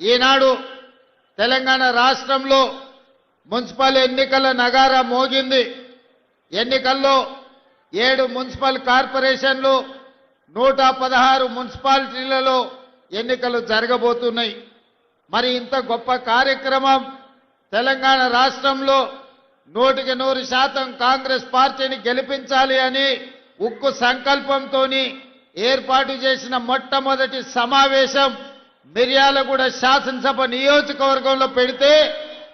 ఈనాడు తెలంగాణ రాష్ట్రంలో మున్సిపల్ ఎన్నికల నగారా మోగింది. ఎన్నికల్లో ఏడు మున్సిపల్ కార్పొరేషన్లు నూట పదహారు మున్సిపాలిటీలలో ఎన్నికలు జరగబోతున్నాయి. మరి ఇంత గొప్ప కార్యక్రమం తెలంగాణ రాష్ట్రంలో నూటికి నూరు శాతం కాంగ్రెస్ పార్టీని గెలిపించాలి అని ఉక్కు సంకల్పంతో ఏర్పాటు చేసిన మొట్టమొదటి సమావేశం మిర్యాలగూడ శాసనసభ నియోజకవర్గంలో పెడితే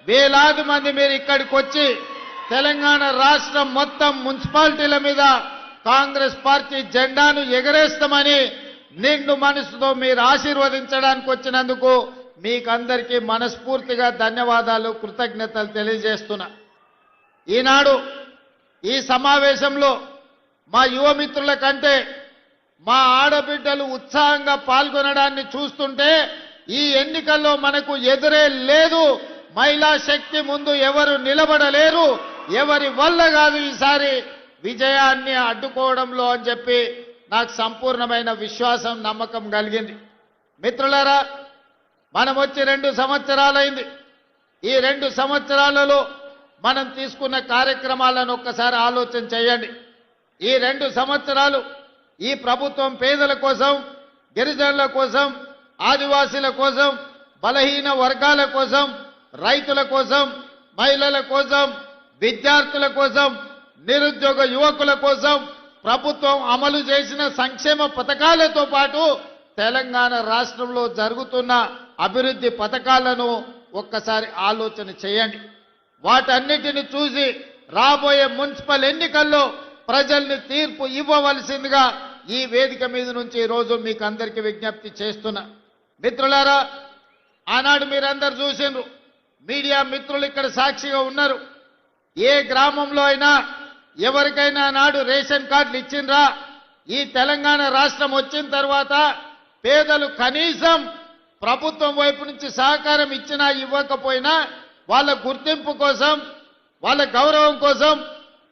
వేలాది మంది మీరు ఇక్కడికి వచ్చి తెలంగాణ రాష్ట్రం మొత్తం మున్సిపాలిటీల మీద కాంగ్రెస్ పార్టీ జెండాను ఎగరేస్తామని నిండు మనసుతో మీరు ఆశీర్వదించడానికి వచ్చినందుకు మీకందరికీ మనస్ఫూర్తిగా ధన్యవాదాలు కృతజ్ఞతలు తెలియజేస్తున్నా. ఈనాడు ఈ సమావేశంలో మా యువమిత్రుల కంటే మా ఆడబిడ్డలు ఉత్సాహంగా పాల్గొనడాన్ని చూస్తుంటే ఈ ఎన్నికల్లో మనకు ఎదురే లేదు. మహిళా శక్తి ముందు ఎవరు నిలబడలేరు. ఎవరి వల్ల కాదు ఈసారి విజయాన్ని అడ్డుకోవడంలో అని చెప్పి నాకు సంపూర్ణమైన విశ్వాసం నమ్మకం కలిగింది. మిత్రులారా మనం వచ్చి రెండు సంవత్సరాలైంది. ఈ రెండు సంవత్సరాలలో మనం తీసుకున్న కార్యక్రమాలను ఒక్కసారి ఆలోచన చేయండి. ఈ రెండు సంవత్సరాలు ఈ ప్రభుత్వం పేదల కోసం గిరిజనుల కోసం ఆదివాసీల కోసం బలహీన వర్గాల కోసం రైతుల కోసం మహిళల కోసం విద్యార్థుల కోసం నిరుద్యోగ యువకుల కోసం ప్రభుత్వం అమలు చేసిన సంక్షేమ పథకాలతో పాటు తెలంగాణ రాష్ట్రంలో జరుగుతున్న అభివృద్ధి పథకాలను ఒక్కసారి ఆలోచన చేయండి. వాటన్నిటిని చూసి రాబోయే మున్సిపల్ ఎన్నికల్లో ప్రజల్ని తీర్పు ఇవ్వవలసిందిగా ఈ వేదిక మీద నుంచి ఈ రోజు మీకు అందరికీ విజ్ఞప్తి చేస్తున్నా. మిత్రులారా ఆనాడు మీరందరు చూసిండ్రు. మీడియా మిత్రులు ఇక్కడ సాక్షిగా ఉన్నారు. ఏ గ్రామంలో అయినా ఎవరికైనా నాడు రేషన్ కార్డులు ఇచ్చిండ్రా? ఈ తెలంగాణ రాష్ట్రం వచ్చిన తర్వాత పేదలు కనీసం ప్రభుత్వం వైపు నుంచి సహకారం ఇచ్చినా ఇవ్వకపోయినా వాళ్ళ గుర్తింపు కోసం వాళ్ళ గౌరవం కోసం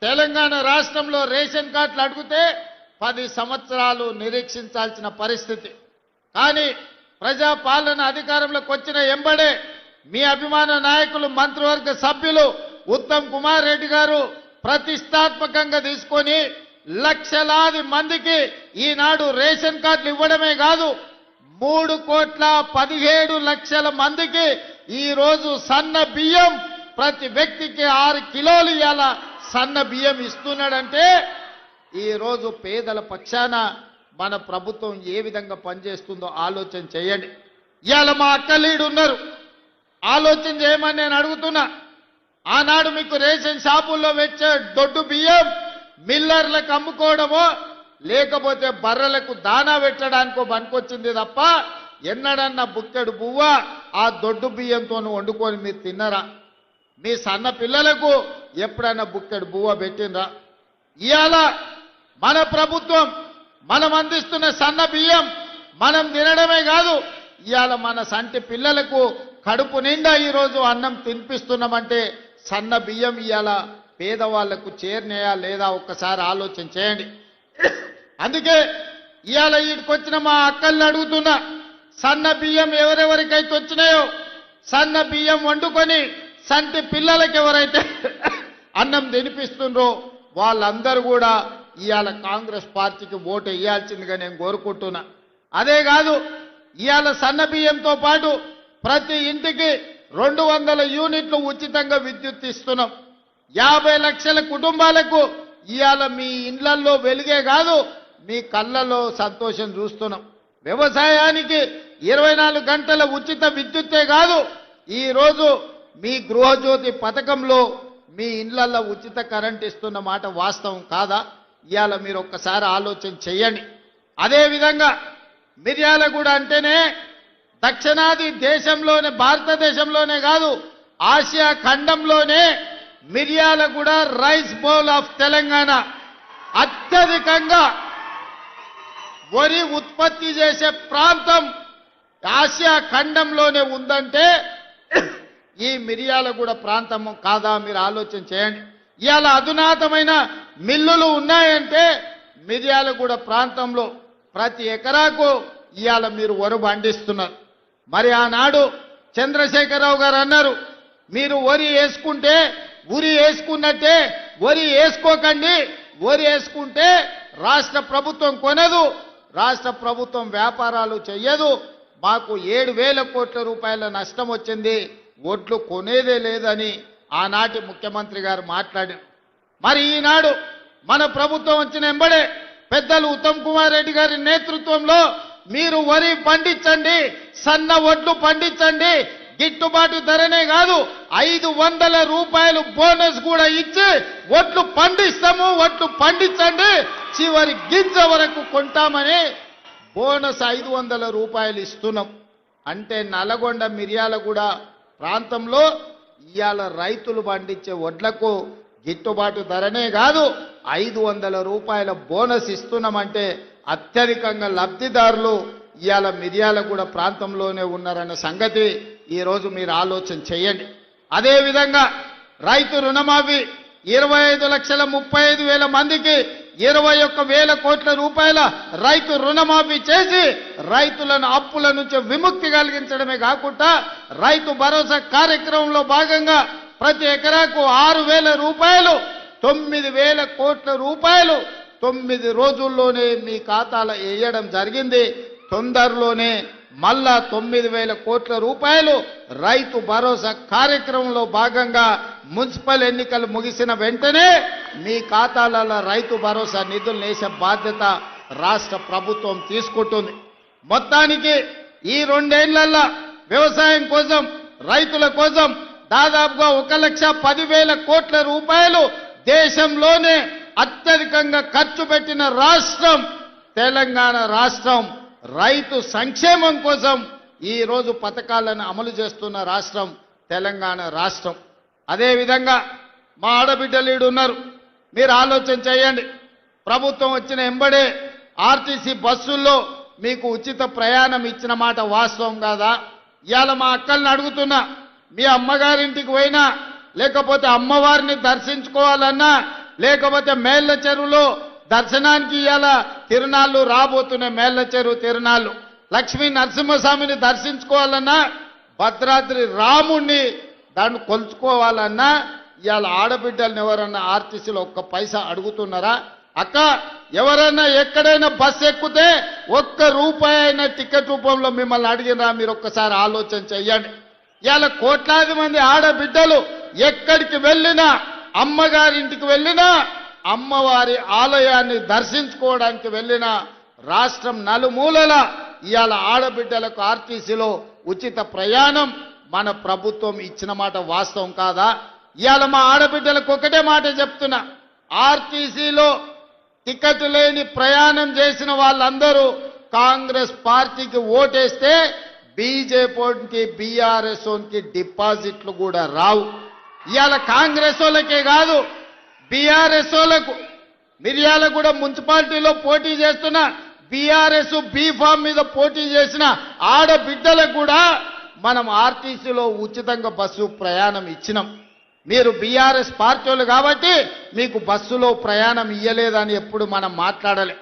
తెలంగాణ రాష్ట్రంలో రేషన్ కార్డులు అడిగితే పది సంవత్సరాలు నిరీక్షించాల్సిన పరిస్థితి. కానీ ప్రజాపాలన అధికారంలోకి వచ్చిన ఎంబడే మీ అభిమాన నాయకులు మంత్రివర్గ సభ్యులు ఉత్తమ్ కుమార్ రెడ్డి గారు ప్రతిష్టాత్మకంగా తీసుకొని లక్షలాది మందికి ఈనాడు రేషన్ కార్డులు ఇవ్వడమే కాదు మూడు కోట్ల పదిహేడు లక్షల మందికి ఈ రోజు సన్న బియ్యం ప్రతి వ్యక్తికి ఆరు కిలోలు ఇవాళ సన్న బియ్యం ఇస్తున్నాడంటే ఈరోజు పేదల పక్షాన మన ప్రభుత్వం ఏ విధంగా పనిచేస్తుందో ఆలోచన చేయండి. ఇవాళ మా అక్కలీడు ఉన్నారు. ఆలోచన చేయమని నేను అడుగుతున్నా. ఆనాడు మీకు రేషన్ షాపుల్లో వచ్చే దొడ్డు బియ్యం మిల్లర్లకు అమ్ముకోవడమో లేకపోతే బర్రెలకు దానా పెట్టడానికో పనికొచ్చింది తప్ప ఎన్నడన్నా బుక్కెడు బువ్వ ఆ దొడ్డు బియ్యంతో వండుకొని మీరు తిన్నరా? మీ సన్న పిల్లలకు ఎప్పుడైనా బుక్కెడు బువ్వ పెట్టినరా ఇవాళ మన ప్రభుత్వం మనం అందిస్తున్న సన్న బియ్యం మనం తినడమే కాదు ఇవాళ మన సంటి పిల్లలకు కడుపు నిండా ఈరోజు అన్నం తినిపిస్తున్నామంటే సన్న బియ్యం ఇవాళ పేదవాళ్ళకు చేరినాయా లేదా ఒక్కసారి ఆలోచన చేయండి. అందుకే ఇవాళ వీటికొచ్చిన మా అక్కల్ని అడుగుతున్నా సన్న బియ్యం ఎవరెవరికైతే వచ్చినాయో సన్న బియ్యం వండుకొని సంటి పిల్లలకి ఎవరైతే అన్నం తినిపిస్తుండ్రో వాళ్ళందరూ కూడా ఇవాళ కాంగ్రెస్ పార్టీకి ఓటు వేయాల్సిందిగా నేను కోరుకుంటున్నా. అదే కాదు ఇవాళ సన్న బియ్యంతో పాటు ప్రతి ఇంటికి రెండు వందల యూనిట్లు ఉచితంగా విద్యుత్ ఇస్తున్నాం. యాభై లక్షల కుటుంబాలకు ఇవాళ మీ ఇండ్లల్లో వెలిగే కాదు మీ కళ్ళలో సంతోషం చూస్తున్నాం. వ్యవసాయానికి ఇరవై నాలుగు గంటల ఉచిత విద్యుత్తే కాదు ఈరోజు మీ గృహజ్యోతి పథకంలో మీ ఇండ్లల్లో ఉచిత కరెంట్ ఇస్తున్న మాట వాస్తవం కాదా? ఇవాళ మీరు ఒక్కసారి ఆలోచన చేయండి అదేవిధంగా మిర్యాలగూడ అంటేనే దక్షిణాది దేశంలోనే భారతదేశంలోనే కాదు Asia ఖండంలోనే Miryalaguda rice bowl of Telangana. అత్యధికంగా వరి ఉత్పత్తి చేసే ప్రాంతం ఆసియా ఖండంలోనే ఉందంటే ఈ మిరియాలగూడ ప్రాంతం కాదా మీరు ఆలోచన చేయండి. ఇవాళ అధునాతమైన మిల్లులు ఉన్నాయంటే మిర్యాలగూడ ప్రాంతంలో ప్రతి ఎకరాకు ఇవాళ మీరు వరు పండిస్తున్నారు. మరి ఆనాడు చంద్రశేఖరరావు గారు అన్నారు మీరు వరి వేసుకుంటే ఉరి వేసుకున్నట్టే వరి వేసుకోకండి వరి వేసుకుంటే రాష్ట్ర ప్రభుత్వం కొనదు రాష్ట్ర ప్రభుత్వం వ్యాపారాలు చెయ్యదు మాకు ఏడు వేల కోట్ల రూపాయల నష్టం వచ్చింది ఒడ్లు కొనేదే లేదని ఆనాటి ముఖ్యమంత్రి గారు మాట్లాడారు మరి ఈనాడు మన ప్రభుత్వం వచ్చిన ఎంబడే పెద్దలు ఉత్తమ్ కుమార్ రెడ్డి గారి నేతృత్వంలో మీరు వరి పండించండి సన్న ఒడ్లు పండించండి గిట్టుబాటు ధరనే కాదు ఐదు వందల రూపాయలు బోనస్ కూడా ఇచ్చి ఒడ్లు పండిస్తాము ఒడ్లు పండించండి చివరి గింజ వరకు కొంటామని బోనస్ ఐదు వందల రూపాయలు ఇస్తున్నాం. అంటే నల్గొండ మిర్యాలగూడ ప్రాంతంలో ఇవాళ రైతులు పండించే వడ్లకు గిట్టుబాటు ధరనే కాదు ఐదు వందల రూపాయల బోనస్ ఇస్తున్నామంటే అత్యధికంగా లబ్ధిదారులు ఇవాళ మిర్యాలగూడ ప్రాంతంలోనే ఉన్నారన్న సంగతి ఈరోజు మీరు ఆలోచన చేయండి. అదేవిధంగా రైతు రుణమాఫీ ఇరవై ఐదు లక్షల ముప్పై ఐదు వేల మందికి ఇరవై ఒక్క వేల కోట్ల రూపాయల రైతు రుణమాఫీ చేసి రైతులను అప్పుల నుంచి విముక్తి కలిగించడమే కాకుండా రైతు భరోసా కార్యక్రమంలో భాగంగా ప్రతి ఎకరాకు ఆరు వేల రూపాయలు తొమ్మిది వేల కోట్ల రూపాయలు తొమ్మిది రోజుల్లోనే మీ ఖాతాలో వేయడం జరిగింది. తొందరలోనే మళ్ళా తొమ్మిది వేల కోట్ల రూపాయలు రైతు భరోసా కార్యక్రమంలో భాగంగా మున్సిపల్ ఎన్నికలు ముగిసిన వెంటనే మీ ఖాతాలలో రైతు భరోసా నిధులు వేసే బాధ్యత రాష్ట్ర ప్రభుత్వం తీసుకుంటుంది. మొత్తానికి ఈ రెండేళ్ళలో వ్యవసాయం కోసం రైతుల కోసం దాదాపుగా ఒక లక్ష పదివేల కోట్ల రూపాయలు దేశంలోనే అత్యధికంగా ఖర్చు పెట్టిన రాష్ట్రం తెలంగాణ రాష్ట్రం. రైతు సంక్షేమం కోసం ఈరోజు పథకాలను అమలు చేస్తున్న రాష్ట్రం తెలంగాణ రాష్ట్రం. అదేవిధంగా మా ఆడబిడ్డలు ఈడు ఉన్నారు మీరు ఆలోచన చేయండి. ప్రభుత్వం వచ్చిన ఎంబడే ఆర్టీసీ బస్సుల్లో మీకు ఉచిత ప్రయాణం ఇచ్చిన మాట వాస్తవం కాదా? ఇవాళ మా అక్కల్ని అడుగుతున్నా మీ అమ్మగారింటికి పోయినా లేకపోతే అమ్మవారిని దర్శించుకోవాలన్నా లేకపోతే మేళ్ళ చెరువులో దర్శనానికి ఇవాళ తిరునాళ్ళు రాబోతున్నాయి మేళ్ళ చెరువు తిరునాళ్ళు లక్ష్మీ నరసింహస్వామిని దర్శించుకోవాలన్నా భద్రాద్రి రాముణ్ణి దాన్ని కొలుచుకోవాలన్నా ఇవాళ ఆడబిడ్డల్ని ఎవరన్నా ఆర్టీసీలో ఒక్క పైసా అడుగుతున్నారా? అక్క ఎవరైనా ఎక్కడైనా బస్సు ఎక్కితే ఒక్క రూపాయి అయినా టికెట్ రూపంలో మిమ్మల్ని అడిగినరా మీరు ఒక్కసారి ఆలోచన చెయ్యండి. ఇవాళ కోట్లాది మంది ఆడబిడ్డలు ఎక్కడికి వెళ్ళినా అమ్మగారింటికి వెళ్ళినా అమ్మవారి ఆలయాన్ని దర్శించుకోవడానికి వెళ్ళిన రాష్ట్రం నలుమూలల ఇవాళ ఆడబిడ్డలకు ఆర్టీసీలో ఉచిత ప్రయాణం మన ప్రభుత్వం ఇచ్చిన మాట వాస్తవం కాదా? ఇవాళ మా ఆడబిడ్డలకు ఒకటే మాట చెప్తున్నా. ఆర్టీసీలో టికెట్ లేని ప్రయాణం చేసిన వాళ్ళందరూ కాంగ్రెస్ పార్టీకి ఓటేస్తే బీజేపీకి బీఆర్ఎస్కి డిపాజిట్లు కూడా రావు. ఇవాళ కాంగ్రెస్ వాళ్ళకే కాదు బీఆర్ఎస్ వాళ్ళకు. మిర్యాల కూడా మున్సిపాలిటీలో పోటీ చేస్తున్న బీఆర్ఎస్ బీఫామ్ మీద పోటీ చేసిన ఆడబిడ్డలకు కూడా మనం ఆర్టీసీలో ఉచితంగా బస్సు ప్రయాణం ఇచ్చినాం. మీరు బీఆర్ఎస్ పార్టీలు కాబట్టి మీకు బస్సులో ప్రయాణం ఇయ్యలేదని ఎప్పుడు మనం మాట్లాడలే.